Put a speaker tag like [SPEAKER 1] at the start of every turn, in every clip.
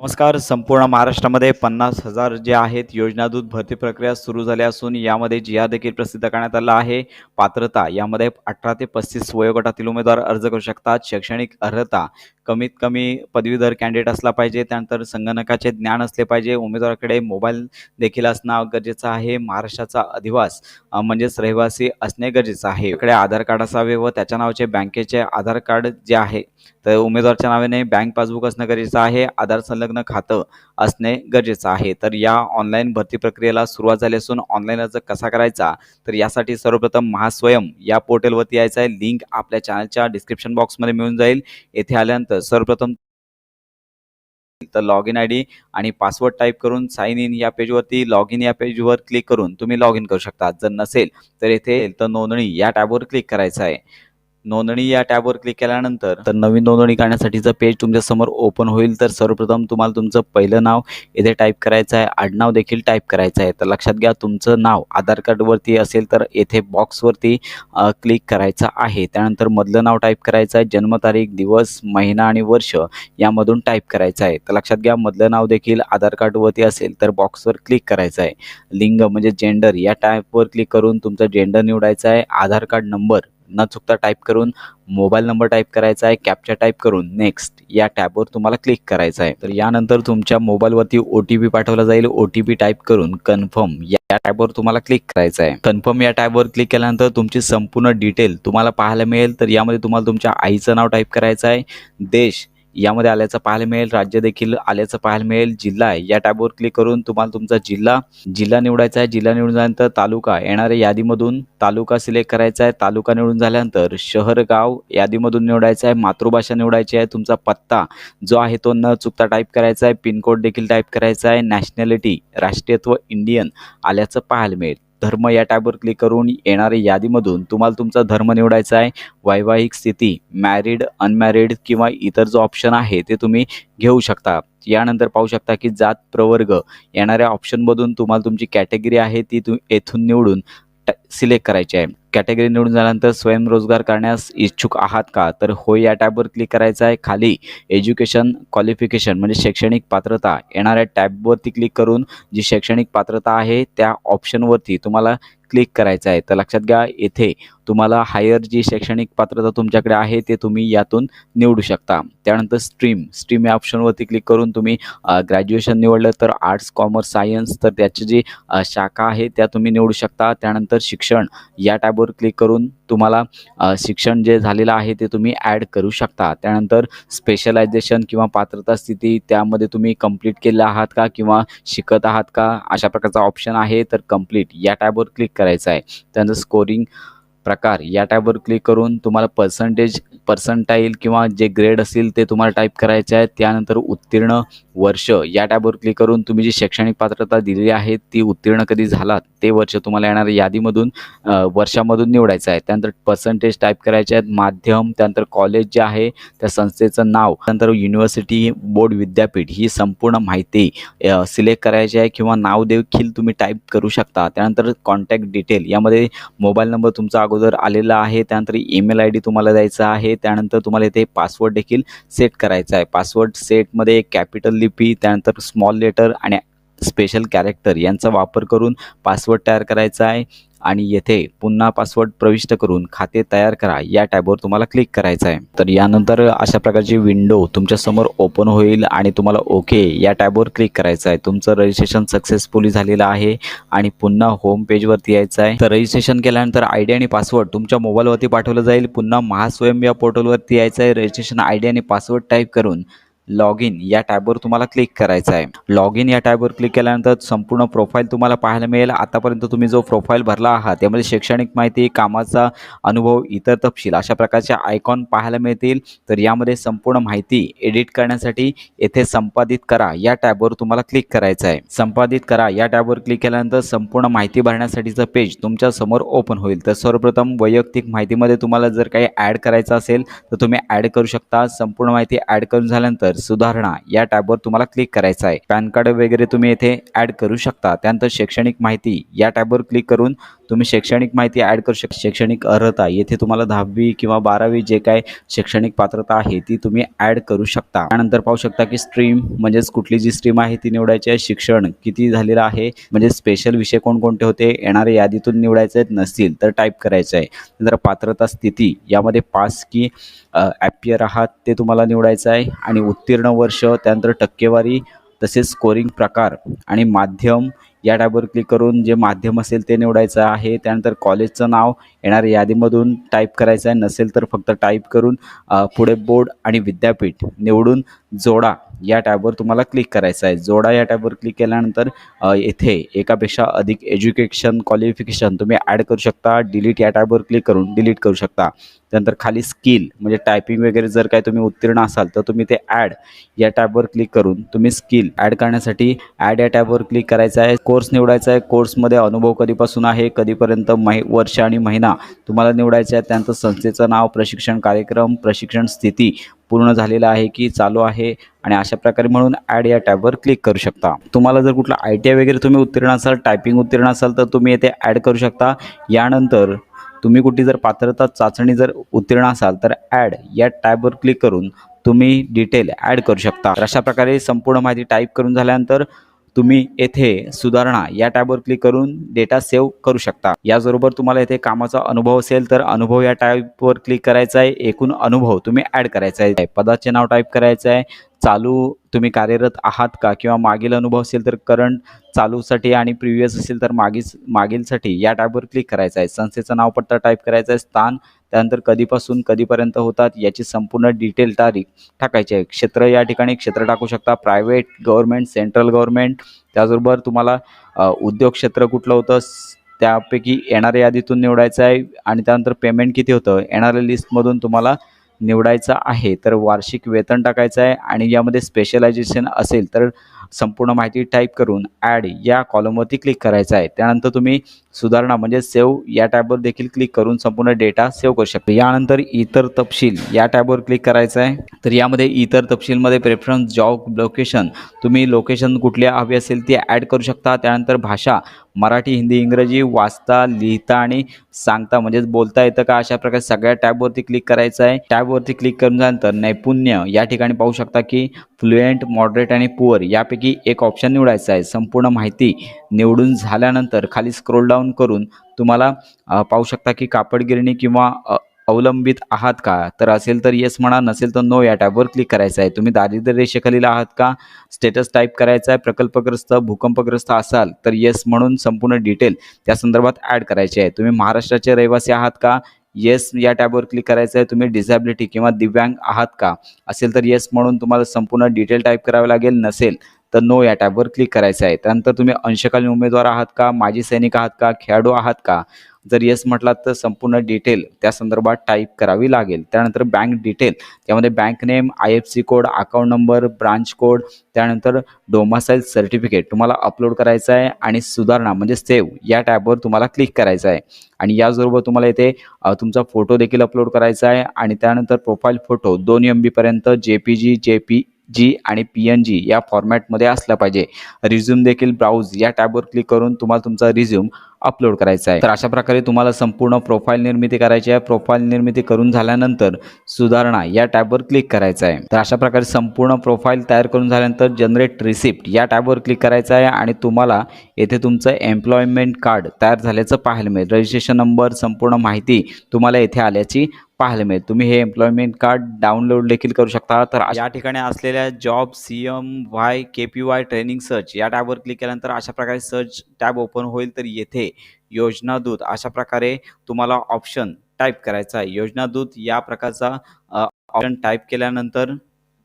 [SPEAKER 1] नमस्कार संपूर्ण महाराष्ट्रामध्ये पन्नास हजार जे आहेत योजनादूत भरती प्रक्रिया सुरू झाली असून यामध्ये जी आर देखील प्रसिद्ध करण्यात आला आहे. पात्रता यामध्ये अठरा ते पस्तीस वयोगटातील उमेदवार अर्ज करू शकतात. शैक्षणिक अर्हता कमीत कमी पदवीधर कॅन्डिडेट असला पाहिजे. त्यानंतर संगणकाचे ज्ञान असले पाहिजे. उमेदवाराकडे मोबाईल देखील असणं गरजेचं आहे. महाराष्ट्राचा अधिवास म्हणजेच रहिवासी असणे गरजेचं आहे. इकडे आधार कार्ड असावे व त्याच्या नावाचे बँकेचे आधार कार्ड जे आहे तर उमेदवारच्या नावाने बँक पासबुक असणं गरजेचं आहे आधार संलग्न खातं असणे गरजेचं आहे. तर या ऑनलाईन भरती प्रक्रियेला सुरुवात झाली असून ऑनलाईन अर्ज कसा करायचा? तर यासाठी सर्वप्रथम महास्वयं या पोर्टलवरती यायचं आहे लिंक आपल्या चॅनलच्या डिस्क्रिप्शन बॉक्समध्ये मिळून जाईल. येथे आल्यानंतर सर्वप्रथम तर लॉग इन आय डी आणि पासवर्ड टाईप करून साइन इन या पेजवरती लॉग इन या पेजवर क्लिक करून तुम्ही लॉग इन करू शकता. जर नसेल तर येथे तर नोंदणी या टॅबवर क्लिक करायचं आहे. नोंदणी या टॅबवर क्लिक केल्यानंतर तर नवीन नोंदणी करण्यासाठीचं पेज तुमच्यासमोर ओपन होईल. तर सर्वप्रथम तुम्हाला तुमचं पहिलं नाव इथे टाईप करायचं आहे. आडनाव देखील टाईप करायचं आहे. तर लक्षात घ्या तुमचं नाव आधार कार्डवरती असेल तर येथे बॉक्सवरती क्लिक करायचं आहे. त्यानंतर मधलं नाव टाईप करायचं आहे. जन्मतारीख दिवस महिना आणि वर्ष यामधून टाईप करायचं आहे. तर लक्षात घ्या मधलं नाव देखील आधार कार्डवरती असेल तर बॉक्सवर क्लिक करायचं आहे. लिंग म्हणजे जेंडर या टॅबवर क्लिक करून तुमचं जेंडर निवडायचं आहे. आधार कार्ड नंबर न चुकता टाईप करून मोबाईल नंबर टाईप करायचा आहे कॅप्चा टाईप करून नेक्स्ट या टॅबवर तुम्हाला क्लिक करायचं आहे. तर यानंतर तुमच्या मोबाईलवरती ओ टी पी पाठवला जाईल. ओ टी पी टाईप करून कन्फर्म या टॅबवर तुम्हाला क्लिक करायचं आहे. कन्फर्म या टॅबवर क्लिक केल्यानंतर तुमची संपूर्ण डिटेल तुम्हाला पाहायला मिळेल. तर यामध्ये तुम्हाला तुमच्या आईचं नाव टाईप करायचं आहे. देश यामध्ये आल्याचं पाहायला मिळेल. राज्य देखील आल्याचं पाहायला मिळेल. जिल्हा आहे. या टॅबवर क्लिक करून तुम्हाला तुमचा जिल्हा जिल्हा निवडायचा आहे. जिल्हा निवडून झाल्यानंतर तालुका. येणाऱ्या यादीमधून तालुका सिलेक्ट करायचा आहे. तालुका निवडून झाल्यानंतर शहर गाव यादीमधून निवडायचं आहे. मातृभाषा निवडायची आहे. तुमचा पत्ता जो आहे तो न चुकता टाईप करायचा आहे. पिनकोड देखील टाईप करायचा आहे. नॅशनॅलिटी राष्ट्रीयत्व इंडियन आल्याचं पाहायला मिळेल. धर्म या टॅबवर क्लिक करून येणाऱ्या यादीमधून तुम्हाला तुमचा धर्म निवडायचा आहे. वैवाहिक स्थिती मॅरिड अनमॅरिड किंवा इतर जो ऑप्शन आहे ते तुम्ही घेऊ शकता. यानंतर पाहू शकता की जात प्रवर्ग येणाऱ्या ऑप्शनमधून तुम्हाला तुमची कॅटेगरी आहे ती तु येथून निवडून सिलेक्ट करायची आहे. कॅटेगरी निवडून झाल्यानंतर स्वयंरोजगार करण्यास इच्छुक आहात का? तर हो या टॅबवर क्लिक करायचं आहे. खाली एज्युकेशन क्वालिफिकेशन म्हणजे शैक्षणिक पात्रता येणाऱ्या टॅबवरती क्लिक करून जी शैक्षणिक पात्रता आहे त्या ऑप्शनवरती तुम्हाला क्लिक करायचं आहे. तर लक्षात घ्या येथे तुम्हाला हायर जी शैक्षणिक पात्रता तुमच्याकडे आहे ते तुम्ही यातून निवडू शकता. त्यानंतर स्ट्रीम स्ट्रीम या ऑप्शनवरती क्लिक करून तुम्ही ग्रॅज्युएशन निवडलं तर आर्ट्स कॉमर्स सायन्स तर त्याची जी शाखा आहे त्या तुम्ही निवडू शकता. त्यानंतर शिक्षण या टॅबवर क्लिक करून तुम्हाला शिक्षण जे झालेलं आहे ते तुम्ही ॲड करू शकता. त्यानंतर स्पेशलायझेशन किंवा पात्रता स्थिती त्यामध्ये तुम्ही कंप्लीट केलं आहात का किंवा शिकत आहात का अशा प्रकारचा ऑप्शन आहे तर कंप्लीट या टॅबवर क्लिक करायचं आहे. त्यानंतर स्कोरिंग प्रकार. या टॅबवर क्लिक करून तुम्हाला पर्सेंटेज पर्संटाईल किंवा जे ग्रेड असतील ते तुम्हाला टाईप करायचे आहे त्यानंतर उत्तीर्ण वर्ष. या टॅबवर क्लिक करून तुम्ही जी शैक्षणिक पात्रता दिलेली आहे ती उत्तीर्ण कधी झालात ते वर्ष तुम्हाला येणाऱ्या यादीमधून वर्षामधून निवडायचं आहे. त्यानंतर पर्सेंटेज टाईप करायचे आहेत. माध्यम त्यानंतर कॉलेज जे आहे त्या संस्थेचं नाव त्यानंतर युनिव्हर्सिटी बोर्ड विद्यापीठ ही संपूर्ण माहिती सिलेक्ट करायची आहे किंवा नाव देखील तुम्ही टाईप करू शकता. त्यानंतर कॉन्टॅक्ट डिटेल यामध्ये मोबाईल नंबर तुमचा अगोदर आलेला आहे. त्यानंतर ईमेल आय डी तुम्हाला द्यायचा आहे. त्यानंतर तुम्हाला इथे पासवर्ड देखील सेट करायचा आहे. पासवर्ड सेटमध्ये कॅपिटल लिपी त्यानंतर स्मॉल लेटर आणि स्पेशल कॅरेक्टर यांचा वापर करून पासवर्ड तयार करायचा आहे. आणि येथे पुन्हा पासवर्ड प्रविष्ट करून खाते तयार करा. या टॅबवर तुम्हाला क्लिक करायचं आहे. तर यानंतर अशा प्रकारची विंडो तुमच्यासमोर ओपन होईल आणि तुम्हाला ओके या टॅबवर क्लिक करायचं आहे. तुमचं रजिस्ट्रेशन सक्सेसफुली झालेलं आहे आणि पुन्हा होम पेजवरती यायचं आहे. तर रजिस्ट्रेशन केल्यानंतर आय डी आणि पासवर्ड तुमच्या मोबाईलवरती पाठवलं जाईल. पुन्हा महास्वयं या पोर्टलवरती यायचं आहे. रजिस्ट्रेशन आय डी आणि पासवर्ड टाईप करून लॉग इन या टॅबवर तुम्हाला क्लिक करायचं आहे. लॉग इन या टॅबवर क्लिक केल्यानंतर संपूर्ण प्रोफाईल तुम्हाला पाहायला मिळेल. आतापर्यंत तुम्ही जो प्रोफाईल भरला आहात त्यामध्ये शैक्षणिक माहिती कामाचा अनुभव इतर तपशील अशा प्रकारचे आयकॉन पाहायला मिळतील. तर यामध्ये संपूर्ण माहिती एडिट करण्यासाठी येथे संपादित करा. या टॅबवर तुम्हाला क्लिक करायचं आहे. संपादित करा. या टॅबवर क्लिक केल्यानंतर संपूर्ण माहिती भरण्यासाठीचं पेज तुमच्यासमोर ओपन होईल. तर सर्वप्रथम वैयक्तिक माहितीमध्ये तुम्हाला जर काही ॲड करायचं असेल तर तुम्ही ॲड करू शकता. संपूर्ण माहिती ॲड करून झाल्यानंतर त्यानंतर सुधारणा या टॅबवर तुम्हाला क्लिक करायचं आहे. पॅन कार्ड वगैरे तुम्ही येथे ऍड करू शकता. त्यानंतर शैक्षणिक माहिती या टॅबवर क्लिक करून तुम्ही शैक्षणिक माहिती ऍड करू शकता. शैक्षणिक अर्हता येथे तुम्हाला दहावी किंवा बारावी जे काय शैक्षणिक पात्रता आहे ती तुम्ही ऍड करू शकता. त्यानंतर पाहू शकता की स्ट्रीम म्हणजेच कुठली जी स्ट्रीम आहे ती निवडायची आहे. शिक्षण किती झालेलं आहे? म्हणजे स्पेशल विषय कोणकोणते होते? येणाऱ्या यादीतून निवडायचे आहेत नसतील तर टाईप करायचं आहे. नंतर पात्रता स्थिती यामध्ये पास की ॲपियर आहात ते तुम्हाला निवडायचं आहे. आणि उत्तीर्ण वर्ष त्यानंतर टक्केवारी तसेच स्कोरिंग प्रकार आणि माध्यम या टॅबवर क्लिक करून जे माध्यम असेल ते निवडायचं आहे. त्यानंतर कॉलेजचं नाव येणाऱ्या यादीमधून टाईप करायचं आहे. नसेल तर फक्त टाईप करून पुढे बोर्ड आणि विद्यापीठ निवडून जोडा या टॅबवर तुम्हाला क्लिक करायचं आहे. जोडा या टॅबवर क्लिक केल्यानंतर येथे एकापेक्षा अधिक एज्युकेशन क्वालिफिकेशन तुम्ही ॲड करू शकता डिलीट या टॅबवर क्लिक करून डिलीट करू शकता. त्यानंतर खाली स्किल म्हणजे टायपिंग वगैरे जर काय तुम्ही उत्तीर्ण असाल तर तुम्ही ते ॲड या टॅबवर क्लिक करून तुम्ही स्किल ॲड करण्यासाठी ॲड या टॅबवर क्लिक करायचं आहे. कोर्स निवडायचा आहे. कोर्समध्ये अनुभव कधीपासून आहे कधीपर्यंत महि वर्ष आणि महिना तुम्हाला निवडायचा आहे त्यानंतर संस्थेचं नाव प्रशिक्षण कार्यक्रम प्रशिक्षण स्थिती पूर्ण झालेलं आहे की चालू आहे आणि अशा प्रकारे म्हणून ॲड या टॅबवर क्लिक करू शकता. तुम्हाला जर कुठला आय टी आय वगैरे तुम्ही उत्तीर्ण असाल टायपिंग उत्तीर्ण असाल तर तुम्ही येथे ॲड करू शकता. यानंतर तुम्ही कुठे जर पात्रता चाचणी जर उत्तीर्ण असाल तर ॲड या टॅबवर क्लिक करून तुम्ही डिटेल ॲड करू शकता. अशा प्रकारे संपूर्ण माहिती टाईप करून झाल्यानंतर तुम्ही येथे सुधारणा या टॅबवर क्लिक करून डेटा सेव्ह करू शकता. याचबरोबर तुम्हाला येथे कामाचा अनुभव असेल तर अनुभव या टॅबवर क्लिक करायचा आहे. एकूण अनुभव तुम्ही ॲड करायचा आहे. पदाचे नाव टाईप करायचं आहे. चालू तुम्ही कार्यरत आहात का? किंवा मागील अनुभव असेल तर करंट चालूसाठी आणि प्रिव्हियस असेल तर मागील मागीलसाठी या टॅबवर क्लिक करायचं आहे. संस्थेचं नाव पत्ता टाईप करायचं आहे. स्थान त्यानंतर कधीपासून कधीपर्यंत होतात याची संपूर्ण डिटेल तारीख टाकायची आहे. क्षेत्र या ठिकाणी क्षेत्र टाकू शकता. प्रायव्हेट गव्हर्नमेंट सेंट्रल गव्हर्नमेंट त्याचबरोबर तुम्हाला उद्योग क्षेत्र कुठलं होतं? त्यापैकी येणाऱ्या यादीतून निवडायचं आहे. आणि त्यानंतर पेमेंट किती होतं? येणाऱ्या लिस्टमधून तुम्हाला निवडायचं आहे. तर वार्षिक वेतन टाकायचं आहे. आणि यामध्ये स्पेशलायझेशन असेल तर संपूर्ण माहिती टाईप करून ॲड या कॉलमवरती क्लिक करायचं आहे. त्यानंतर तुम्ही सुधारणा म्हणजे सेव्ह या टॅबवर देखील क्लिक करून संपूर्ण डेटा सेव्ह करू शकता. यानंतर इतर तपशील या टॅबवर क्लिक करायचं आहे. तर यामध्ये इतर तपशीलमध्ये प्रेफरन्स जॉब लोकेशन तुम्ही लोकेशन कुठली हवी असेल ती ॲड करू शकता. त्यानंतर भाषा मराठी हिंदी इंग्रजी वाचता लिहिता आणि सांगता म्हणजेच बोलता येतं का? अशा प्रकारे सगळ्या टॅबवरती क्लिक करायचं आहे. टॅबवरती क्लिक करून झाल्यानंतर नैपुण्य या ठिकाणी पाहू शकता की फ्लुएंट मॉडरेट आणि पुअर यापैकी एक ऑप्शन निवडायचा आहे. संपूर्ण माहिती निवडून झाल्यानंतर खाली स्क्रोल डाऊन करून तुम्हाला पाहू शकता की कापड गिरणी किंवा अवलंबित आहात का? तर असेल तर येस म्हणा नसेल तर नो या टॅबवर क्लिक करायचं आहे. तुम्ही दारिद्र्य रेषेखालील आहात का? स्टेटस टाईप करायचा आहे प्रकल्पग्रस्त भूकंपग्रस्त असाल तर येस म्हणून संपूर्ण डिटेल त्या संदर्भात ॲड करायची आहे. तुम्ही महाराष्ट्राचे रहिवासी आहात का? येस या टॅबवर क्लिक करायचं आहे. तुम्ही डिझॅबिलिटी किंवा दिव्यांग आहात का? असेल तर येस म्हणून तुम्हाला संपूर्ण डिटेल टाईप करावे लागेल. नसेल तर नो या टॅबवर क्लिक करायचं आहे. त्यानंतर तुम्ही अंशकालीन उमेदवार आहात का? माजी सैनिक आहात का? खेळाडू आहात का? जर येस म्हटलात तर संपूर्ण डिटेल त्या संदर्भात टाईप करावी लागेल. त्यानंतर बँक डिटेल त्यामध्ये bank name I F C code account number branch code त्यानंतर डोमासाईल सर्टिफिकेट तुम्हाला अपलोड करायचं आहे आणि सुधारणा म्हणजे सेव्ह या टॅबवर तुम्हाला क्लिक करायचं आहे. आणि याचबरोबर तुम्हाला इथे तुमचा फोटो देखील अपलोड करायचा आहे. आणि त्यानंतर प्रोफाईल फोटो दोन एम बीपर्यंत जे पी जी जे पी जी आणि पी एन जी या फॉर्मॅटमध्ये असला पाहिजे. रिझ्यूम देखील ब्राउज या टॅबवर क्लिक करून तुम्हाला तुमचा रिझ्यूम अपलोड करायचा आहे. तर अशा प्रकारे तुम्हाला संपूर्ण प्रोफाईल निर्मिती करायची आहे. प्रोफाईल निर्मिती करून झाल्यानंतर सुधारणा या टॅबवर क्लिक करायचं आहे. तर अशा प्रकारे संपूर्ण प्रोफाईल तयार करून झाल्यानंतर जनरेट रिसिप्ट या टॅबवर क्लिक करायचं आहे आणि तुम्हाला येथे तुमचं एम्प्लॉयमेंट कार्ड तयार झाल्याचं पाहायला मिळेल. रजिस्ट्रेशन नंबर संपूर्ण माहिती तुम्हाला येथे आल्याची पाहायला मिळेल तुम्ही हे एम्प्लॉयमेंट कार्ड डाउनलोड देखील करू शकता. तर या ठिकाणी असलेल्या job C M Y K P Y training search या टॅबवर क्लिक केल्यानंतर अशा प्रकारे सर्च टॅब ओपन होईल तर येथे योजना दूत अशा प्रकारे तुम्हाला ऑप्शन टाईप करायचा आहे. योजना दूत या प्रकारचा ऑप्शन टाईप केल्यानंतर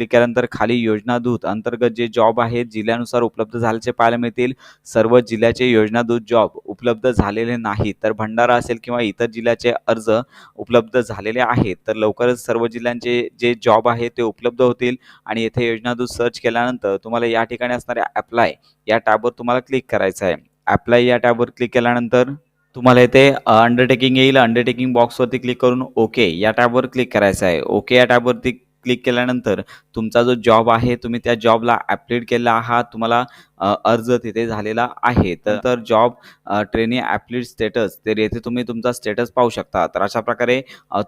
[SPEAKER 1] क्लिक केल्यानंतर खाली योजना दूत अंतर्गत जे जॉब आहेत जिल्ह्यानुसार उपलब्ध झाल्याचे पाहायला मिळतील. सर्व जिल्ह्याचे योजना दूत जॉब उपलब्ध झालेले नाहीत. तर भंडारा असेल किंवा इतर जिल्ह्याचे अर्ज उपलब्ध झालेले आहेत तर लवकरच सर्व जिल्ह्यांचे जे जॉब आहे ते उपलब्ध होतील. आणि येथे योजना दूत सर्च केल्यानंतर तुम्हाला या ठिकाणी असणाऱ्या अप्लाय या टॅबवर तुम्हाला क्लिक करायचं आहे. अप्लाय या टॅबवर क्लिक केल्यानंतर तुम्हाला इथे अंडरटेकिंग येईल. अंडरटेकिंग बॉक्सवरती क्लिक करून ओके या टॅबवर क्लिक करायचं आहे. ओके या टॅबवरती क्लिक केल्यानंतर तुमचा जो जॉब आहे तुम्ही त्या जॉबला ॲप्लाइड केला आहात तुम्हाला अर्ज तिथे झालेला आहे. तर तर जॉब ट्रेनी ॲप्लिट स्टेटस तर येथे तुम्ही तुमचा स्टेटस पाहू शकता. तर अशा प्रकारे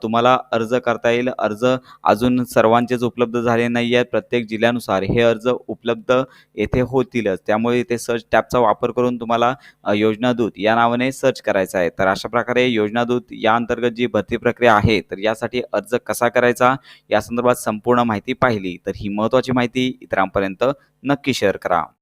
[SPEAKER 1] तुम्हाला अर्ज करता येईल. अर्ज अजून सर्वांचेच उपलब्ध झाले नाही आहेत. प्रत्येक जिल्ह्यानुसार हे अर्ज उपलब्ध येथे होतीलच. त्यामुळे इथे सर्च टॅबचा वापर करून तुम्हाला योजनादूत या नावाने सर्च करायचं आहे. तर अशा प्रकारे योजनादूत या अंतर्गत जी भरती प्रक्रिया आहे तर यासाठी अर्ज कसा करायचा या संदर्भात संपूर्ण माहिती पाहिली. तर ही महत्त्वाची माहिती इतरांपर्यंत नक्की शेअर करा.